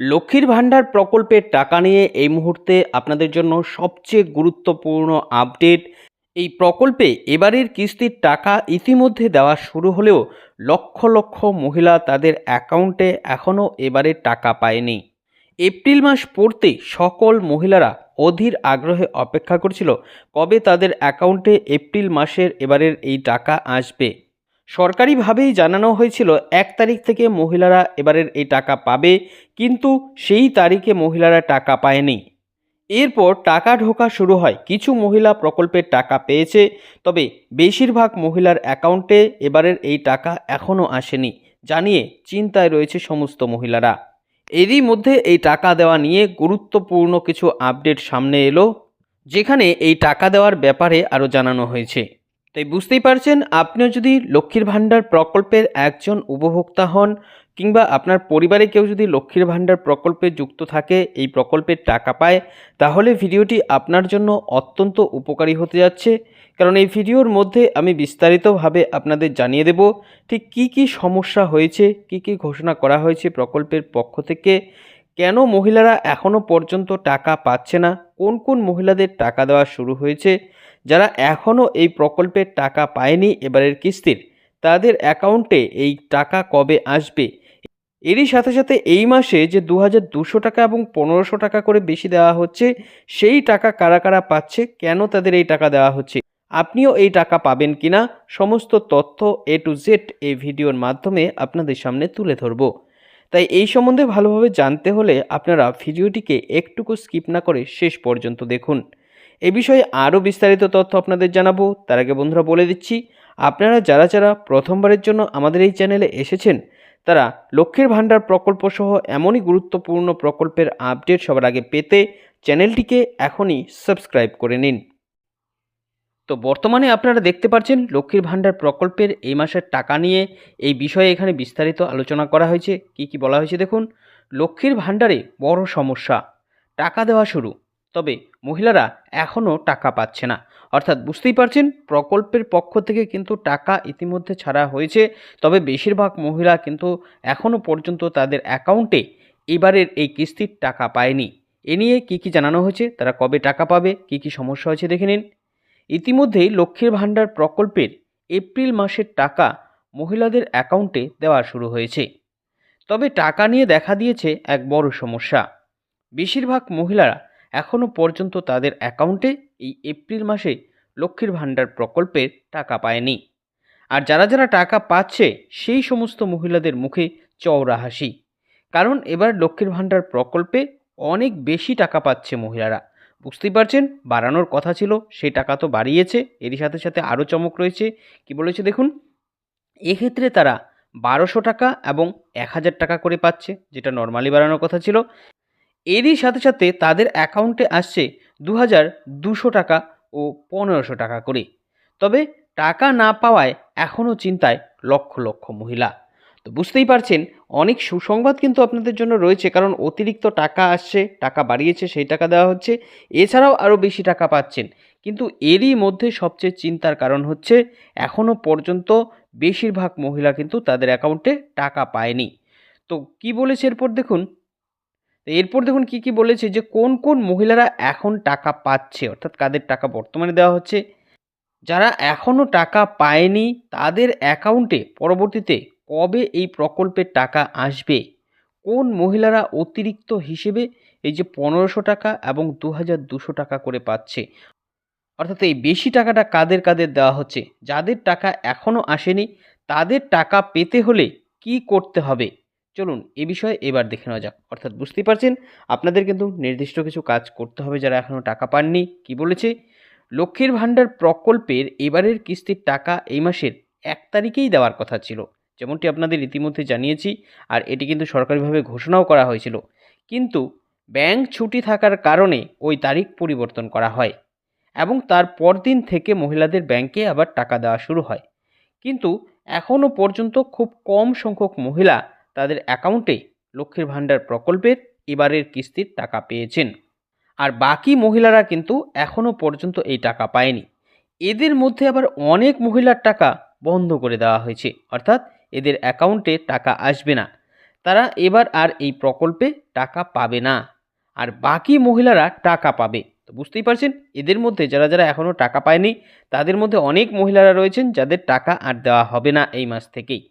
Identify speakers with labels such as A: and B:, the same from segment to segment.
A: লক্ষ্মীর ভাণ্ডার প্রকল্পের টাকা নিয়ে এই মুহূর্তে আপনাদের জন্য সবচেয়ে গুরুত্বপূর্ণ আপডেট। এই প্রকল্পে এবারের কিস্তির টাকা ইতিমধ্যে দেওয়া শুরু হলেও লক্ষ লক্ষ মহিলা তাদের অ্যাকাউন্টে এখনও এবারের টাকা পায়নি। এপ্রিল মাস পড়তে সকল মহিলারা অধীর আগ্রহে অপেক্ষা করছিল, কবে তাদের অ্যাকাউন্টে এপ্রিল মাসের এবারের এই টাকা আসবে। সরকারিভাবেই জানানো হয়েছিল, এক তারিখ থেকে মহিলারা এবারের এই টাকা পাবে, কিন্তু সেই তারিখে মহিলারা টাকা পায়নি। এরপর টাকা ঢোকা শুরু হয়। কিছু মহিলা প্রকল্পের টাকা পেয়েছে, তবে বেশিরভাগ মহিলার অ্যাকাউন্টে এবারের এই টাকা এখনও আসেনি, জানিয়ে চিন্তায় রয়েছে সমস্ত মহিলারা। এরই মধ্যে এই টাকা দেওয়া নিয়ে গুরুত্বপূর্ণ কিছু আপডেট সামনে এলো, যেখানে এই টাকা দেওয়ার ব্যাপারে আরও জানানো হয়েছে। তাই বুঝতেই পারছেন, আপনিও যদি লক্ষ্মীর ভাণ্ডার প্রকল্পের একজন উপভোক্তা হন কিংবা আপনার পরিবারে কেউ যদি লক্ষ্মীর ভাণ্ডার প্রকল্পে যুক্ত থাকে, এই প্রকল্পের টাকা পায়, তাহলে ভিডিওটি আপনার জন্য অত্যন্ত উপকারী হতে যাচ্ছে। কারণ এই ভিডিওর মধ্যে আমি বিস্তারিতভাবে আপনাদের জানিয়ে দেব ঠিক কী কী সমস্যা হয়েছে, কী কী ঘোষণা করা হয়েছে প্রকল্পের পক্ষ থেকে, কেন মহিলারা এখনও পর্যন্ত টাকা পাচ্ছে না কোন কোন মহিলাদের টাকা দেওয়া শুরু হয়েছে, যারা এখনও এই প্রকল্পের টাকা পায়নি এবারের কিস্তির, তাদের অ্যাকাউন্টে এই টাকা কবে আসবে? এরই সাথে সাথে এই মাসে যে দু হাজার দুশো টাকা এবং পনেরোশো টাকা করে বেশি দেওয়া হচ্ছে, সেই টাকা কারা কারা পাচ্ছে, কেন তাদের এই টাকা দেওয়া হচ্ছে, আপনিও এই টাকা পাবেন কিনা, সমস্ত তথ্য এ টু জেড এই ভিডিওর মাধ্যমে আপনাদের সামনে তুলে ধরবো। তাই এই সম্বন্ধে ভালোভাবে জানতে হলে আপনারা ভিডিওটিকে একটুকু স্কিপ না করে শেষ পর্যন্ত দেখুন। এ বিষয়ে আরও বিস্তারিত তথ্য আপনাদের জানাব। তার আগে বন্ধুরা বলে দিচ্ছি, আপনারা যারা যারা প্রথমবারের জন্য আমাদের এই চ্যানেলে এসেছেন, তারা লক্ষ্মীর ভাণ্ডার প্রকল্প সহ এমনই গুরুত্বপূর্ণ প্রকল্পের আপডেট সবার আগে পেতে চ্যানেলটিকে এখনই সাবস্ক্রাইব করে নিন। তো বর্তমানে আপনারা দেখতে পাচ্ছেন লক্ষ্মীর ভাণ্ডার প্রকল্পের এই মাসের টাকা নিয়ে এই বিষয়ে এখানে বিস্তারিত আলোচনা করা হয়েছে। কি কি বলা হয়েছে দেখুন? লক্ষ্মীর ভাণ্ডারে বড় সমস্যা। টাকা দেওয়া শুরু। তবে মহিলারা এখনও টাকা পাচ্ছে না। অর্থাৎ বুঝতেই পারছেন, প্রকল্পের পক্ষ থেকে কিন্তু টাকা ইতিমধ্যে ছাড়া হয়েছে। তবে বেশিরভাগ মহিলা কিন্তু এখনও পর্যন্ত তাদের অ্যাকাউন্টে এবারের এই কিস্তির টাকা পায়নি। এ নিয়ে কী কী জানানো হয়েছে? তারা কবে টাকা পাবে? কী কী সমস্যা হয়েছে দেখে নিন। ইতিমধ্যেই লক্ষ্মীর ভাণ্ডার প্রকল্পের এপ্রিল মাসের টাকা মহিলাদের অ্যাকাউন্টে দেওয়া শুরু হয়েছে। তবে টাকা নিয়ে দেখা দিয়েছে এক বড় সমস্যা। বেশিরভাগ মহিলারা এখনও পর্যন্ত তাদের অ্যাকাউন্টে এই এপ্রিল মাসে লক্ষ্মীর ভাণ্ডার প্রকল্পের টাকা পায়নি। আর যারা যারা টাকা পাচ্ছে, সেই সমস্ত মহিলাদের মুখে চওড়া হাসি। কারণ এবার লক্ষ্মীর ভাণ্ডার প্রকল্পে অনেক বেশি টাকা পাচ্ছে মহিলারা। বুঝতেই পারছেন, বাড়ানোর কথা ছিল সেই টাকা তো বাড়িয়েছে, এরই সাথে সাথে আরও চমক রয়েছে। কি বলেছে দেখুন? এক্ষেত্রে তারা বারোশো টাকা এবং এক হাজার টাকা করে পাচ্ছে, যেটা নর্মালি বাড়ানোর কথা ছিল। এরই সাথে সাথে তাদের অ্যাকাউন্টে আসছে দু হাজার দুশো টাকা ও পনেরোশো টাকা করে। তবে টাকা না পাওয়ায় এখনও চিন্তায় লক্ষ লক্ষ মহিলা। তো বুঝতেই পারছেন, অনেক সুসংবাদ কিন্তু আপনাদের জন্য রয়েছে, কারণ অতিরিক্ত টাকা আসছে, টাকা বাড়িয়েছে, সেই টাকা দেওয়া হচ্ছে, এছাড়াও আরও বেশি টাকা পাচ্ছেন। কিন্তু এরই মধ্যে সবচেয়ে চিন্তার কারণ হচ্ছে, এখনও পর্যন্ত বেশিরভাগ মহিলা কিন্তু তাদের অ্যাকাউন্টে টাকা পায়নি। তো কি বলেছে এরপর দেখুন? এরপর দেখুন কি কি বলেছে যে, কোন কোন মহিলারা এখন টাকা পাচ্ছে, অর্থাৎ কাদের টাকা বর্তমানে দেওয়া হচ্ছে? যারা এখনও টাকা পায়নি, তাদের অ্যাকাউন্টে পরবর্তীতে কবে এই প্রকল্পের টাকা আসবে? কোন মহিলারা অতিরিক্ত হিসেবে এই যে পনেরোশো টাকা এবং দু হাজার দুশো টাকা করে পাচ্ছে? অর্থাৎ এই বেশি টাকাটা কাদের কাদের দেওয়া হচ্ছে? যাদের টাকা এখনও আসেনি, তাদের টাকা পেতে হলে কি করতে হবে? চলুন এ বিষয়ে এবার দেখে নেওয়া যাক। অর্থাৎ বুঝতেই পারছেন, আপনাদের কিন্তু নির্দিষ্ট কিছু কাজ করতে হবে যারা এখনও টাকা পাননি। কি বলেছে? লক্ষ্মীর ভাণ্ডার প্রকল্পের এবারের কিস্তির টাকা এই মাসের এক তারিখেই দেওয়ার কথা ছিল। যেমনটি আপনাদের ইতিমধ্যে জানিয়েছি, আর এটি কিন্তু সরকারিভাবে ঘোষণাও করা হয়েছিল। কিন্তু ব্যাংক ছুটি থাকার কারণে ওই তারিখ পরিবর্তন করা হয় এবং তার পরদিন থেকে মহিলাদের ব্যাংকে আবার টাকা দেওয়া শুরু হয়। কিন্তু এখনও পর্যন্ত খুব কম সংখ্যক মহিলা তাদের অ্যাকাউন্টে লক্ষ্মীর ভাণ্ডার প্রকল্পের এবারের কিস্তির টাকা পেয়েছেন। আর বাকি মহিলারা কিন্তু এখনও পর্যন্ত এই টাকা পায়নি। এদের মধ্যে আবার অনেক মহিলার টাকা বন্ধ করে দেওয়া হয়েছে। অর্থাৎ এদের অ্যাকাউন্টে টাকা আসবে না। তারা এবার আর এই প্রকল্পে টাকা পাবে না। আর বাকি মহিলারা টাকা পাবে। তো বুঝতেই পারছেন? এদের মধ্যে যারা যারা এখনও টাকা পায়নি, তাদের মধ্যে অনেক মহিলারা রয়েছেন যাদের টাকা আর দেওয়া হবে না এই মাস থেকেই।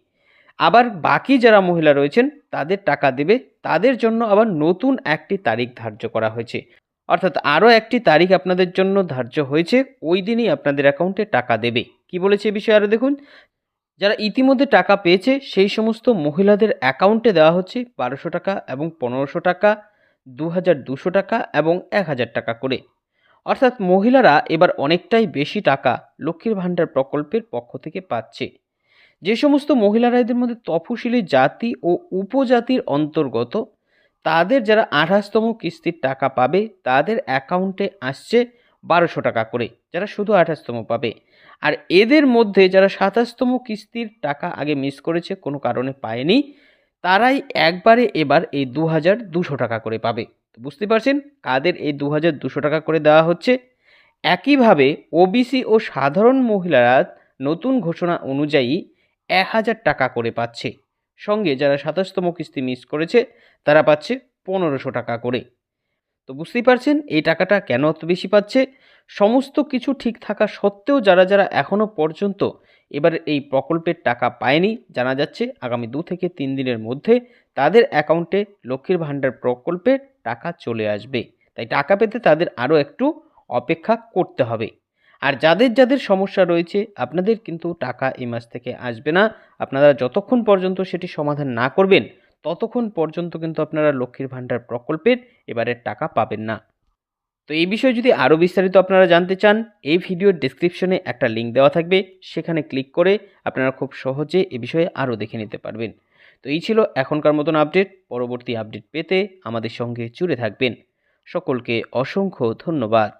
A: আবার বাকি যারা মহিলা রয়েছেন, তাদের টাকা দেবে। তাদের জন্য আবার নতুন একটি তারিখ ধার্য করা হয়েছে। অর্থাৎ আরও একটি তারিখ আপনাদের জন্য ধার্য হয়েছে। ওই দিনই আপনাদের অ্যাকাউন্টে টাকা দেবে। কি বলেছে এ বিষয়ে আরও দেখুন। যারা ইতিমধ্যে টাকা পেয়েছে, সেই সমস্ত মহিলাদের অ্যাকাউন্টে দেওয়া হচ্ছে বারোশো টাকা এবং পনেরোশো টাকা দু হাজার দুশো টাকা এবং এক হাজার টাকা করে। অর্থাৎ মহিলারা এবার অনেকটাই বেশি টাকা লক্ষ্মীর ভাণ্ডার প্রকল্পের পক্ষ থেকে পাচ্ছে। যে সমস্ত মহিলারা এদের মধ্যে তফসিলি জাতি ও উপজাতির অন্তর্গত, তাদের যারা আঠাশতম কিস্তির টাকা পাবে, তাদের অ্যাকাউন্টে আসছে বারোশো টাকা করে, যারা শুধু আঠাশতম পাবে। আর এদের মধ্যে যারা সাতাশতম কিস্তির টাকা আগে মিস করেছে, কোনো কারণে পায়নি, তারাই একবারে এবার এই দু হাজার দুশো টাকা করে পাবে। বুঝতে পারছেন? কাদের এই দু হাজার দুশো টাকা করে দেওয়া হচ্ছে? একইভাবে ওবিসি ও সাধারণ মহিলারা নতুন ঘোষণা অনুযায়ী এক হাজার টাকা করে পাচ্ছে। সঙ্গে যারা সাতাশতম কিস্তি মিস করেছে, তারা পাচ্ছে পনেরোশো টাকা করে। তো বুঝতেই পারছেন, এই টাকাটা কেন অত বেশি পাচ্ছে? সমস্ত কিছু ঠিক থাকা সত্ত্বেও যারা যারা এখনও পর্যন্ত এবার এই প্রকল্পের টাকা পায়নি, জানা যাচ্ছে আগামী দু থেকে তিন দিনের মধ্যে তাদের অ্যাকাউন্টে লক্ষ্মীর ভাণ্ডার প্রকল্পের টাকা চলে আসবে। তাই টাকা পেতে তাদের আরও একটু অপেক্ষা করতে হবে। আর যাদের যাদের সমস্যা রয়েছে, আপনাদের কিন্তু টাকা এই মাস থেকে আসবে না। আপনারা যতক্ষণ পর্যন্ত সেটি সমাধান না করবেন ততক্ষণ পর্যন্ত কিন্তু আপনারা লক্ষ্মীর ভাণ্ডার প্রকল্পের এবারের টাকা পাবেন না। তো এই বিষয়ে যদি আরও বিস্তারিত আপনারা জানতে চান, এই ভিডিওর ডিসক্রিপশনে একটা লিঙ্ক দেওয়া থাকবে। সেখানে ক্লিক করে আপনারা খুব সহজে এ বিষয়ে আরও দেখে নিতে পারবেন। তো এই ছিল এখনকার মতন আপডেট পরবর্তী আপডেট পেতে আমাদের সঙ্গে জুড়ে থাকবেন। সকলকে অসংখ্য ধন্যবাদ।